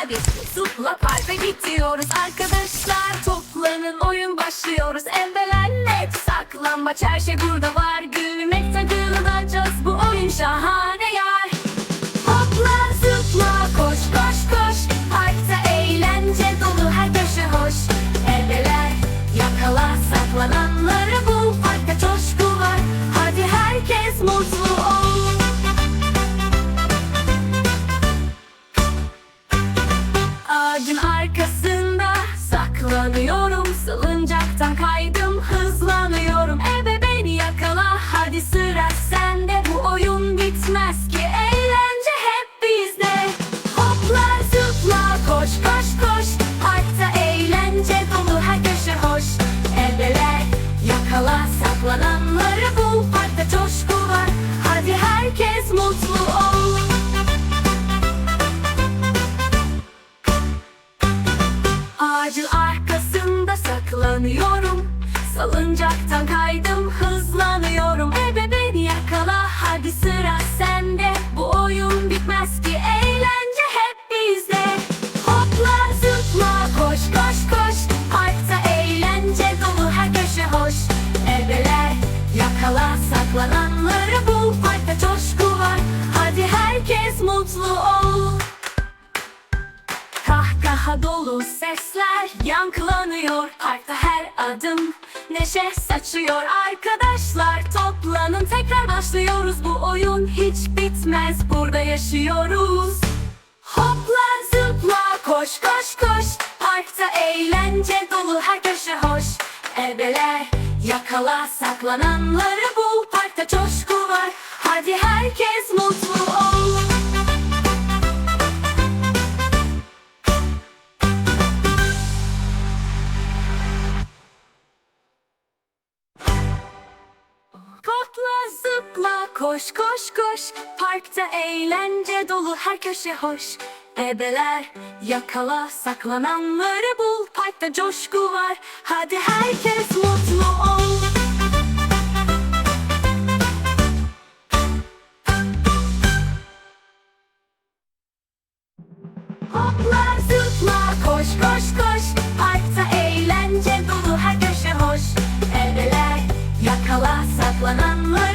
Hadi zıpla parka gidiyoruz. Arkadaşlar Toplanın oyun başlıyoruz. Embelenmek saklambaç. Her şey burada var Gülmek arkasında saklanıyorum. Salıncaktan kaydım hızlanıyorum. Ebe beni yakala hadi sıra sende. Bu oyun bitmez ki eğlence hep bizde. Hopla zıpla koş koş koş. Parkta eğlence dolu her köşe hoş. Ebeler yakala saklananları bul. Parkta coşku saklanıyorum Salıncaktan kaydım hızlanıyorum. Ebe beni yakala hadi sıra sende. Bu oyun bitmez ki eğlence hep bizde. Hopla zıpla koş koş koş. Parkta eğlence dolu her köşe hoş. Ebeler yakala saklananları Kahkaha dolu sesler yankılanıyor. Parkta her adım neşe saçıyor. Arkadaşlar toplanın tekrar başlıyoruz. Bu oyun hiç bitmez. Burada yaşıyoruz. Hopla zıpla koş koş koş. Parkta eğlence dolu her köşe hoş. Ebeler yakala saklananları bul. Parkta coşku var. Hadi herkes mutlu ol zıpla koş koş koş. Parkta eğlence dolu her köşe hoş. Ebeler yakala saklananları bul. Parkta coşku var. Hadi herkes mutlu ol. Hopla zıpla koş koş koş. Parkta eğlence dolu her köşe hoş. Ebeler yakala saklananları